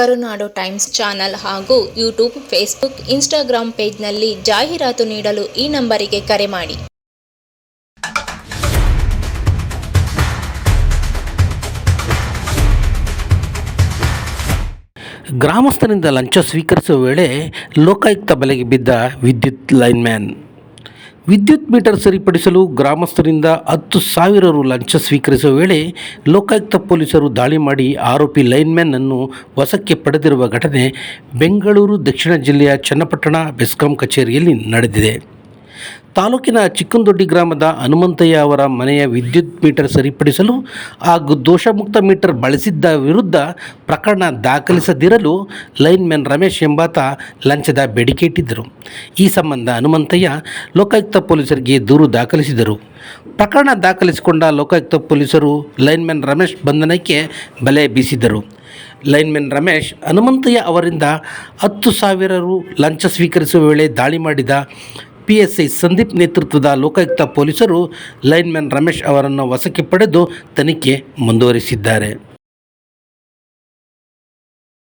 ಕರುನಾಡು times channel ಹಾಗೂ YouTube, Facebook Instagram ಪೇಜ್ನಲ್ಲಿ ಜಾಹೀರಾತು ನೀಡಲು ಈ ನಂಬರಿಗೆ ಕರೆ ಮಾಡಿ. ಗ್ರಾಮಸ್ಥರಿಂದ ಲಂಚ ಸ್ವೀಕರಿಸುವ ವೇಳೆ ಲೋಕಾಯುಕ್ತ ಬಲೆಗೆ ಬಿದ್ದ ವಿದ್ಯುತ್ ಲೈನ್ಮ್ಯಾನ್. ವಿದ್ಯುತ್ ಮೀಟರ್ ಸರಿಪಡಿಸಲು ಗ್ರಾಮಸ್ಥರಿಂದ ಹತ್ತು ಸಾವಿರ ರು ಲಂಚ ಸ್ವೀಕರಿಸುವ ವೇಳೆ ಲೋಕಾಯುಕ್ತ ಪೊಲೀಸರು ದಾಳಿ ಮಾಡಿ ಆರೋಪಿ ಲೈನ್ಮ್ಯಾನ್ ಅನ್ನು ವಶಕ್ಕೆ ಪಡೆದಿರುವ ಘಟನೆ ಬೆಂಗಳೂರು, ದಕ್ಷಿಣ ಜಿಲ್ಲೆಯ ಚನ್ನಪಟ್ಟಣ, ಬೆಸ್ಕಾಂ ಕಚೇರಿಯಲ್ಲಿ ನಡೆದಿದೆ. ತಾಲೂಕಿನ ಚಿಕ್ಕಂದೊಡ್ಡಿ ಗ್ರಾಮದ ಹನುಮಂತಯ್ಯ ಅವರ ಮನೆಯ ವಿದ್ಯುತ್ ಮೀಟರ್ ಸರಿಪಡಿಸಲು ಹಾಗೂ ದೋಷಮುಕ್ತ ಮೀಟರ್ ಬಳಸಿದ್ದ ವಿರುದ್ಧ ಪ್ರಕರಣ ದಾಖಲಿಸದಿರಲು ಲೈನ್ಮ್ಯಾನ್ ರಮೇಶ್ ಎಂಬಾತ ಲಂಚದ ಬೇಡಿಕೆ ಇಟ್ಟಿದ್ದರು. ಈ ಸಂಬಂಧ ಹನುಮಂತಯ್ಯ ಲೋಕಾಯುಕ್ತ ಪೊಲೀಸರಿಗೆ ದೂರು ದಾಖಲಿಸಿದರು. ಪ್ರಕರಣ ದಾಖಲಿಸಿಕೊಂಡ ಲೋಕಾಯುಕ್ತ ಪೊಲೀಸರು ಲೈನ್ಮ್ಯಾನ್ ರಮೇಶ್ ಬಂಧನಕ್ಕೆ ಬಲೆ ಬೀಸಿದರು ಲೈನ್ಮನ್ ರಮೇಶ್ ಹನುಮಂತಯ್ಯ ಅವರಿಂದ ಹತ್ತು ಸಾವಿರ ರು ಲಂಚ ಸ್ವೀಕರಿಸುವ ವೇಳೆ ದಾಳಿ ಮಾಡಿದ ಪಿ ಎಸ್ ಐ ಸಂದೀಪ್ ನೇತೃತ್ವದ ಲೋಕಾಯುಕ್ತ ಪೊಲೀಸರು ಲೈನ್ಮ್ಯಾನ್ ರಮೇಶ್ ಅವರನ್ನು ವಶಕ್ಕೆ ಪಡೆದು ತನಿಖೆ ಮುಂದುವರಿಸಿದ್ದಾರೆ.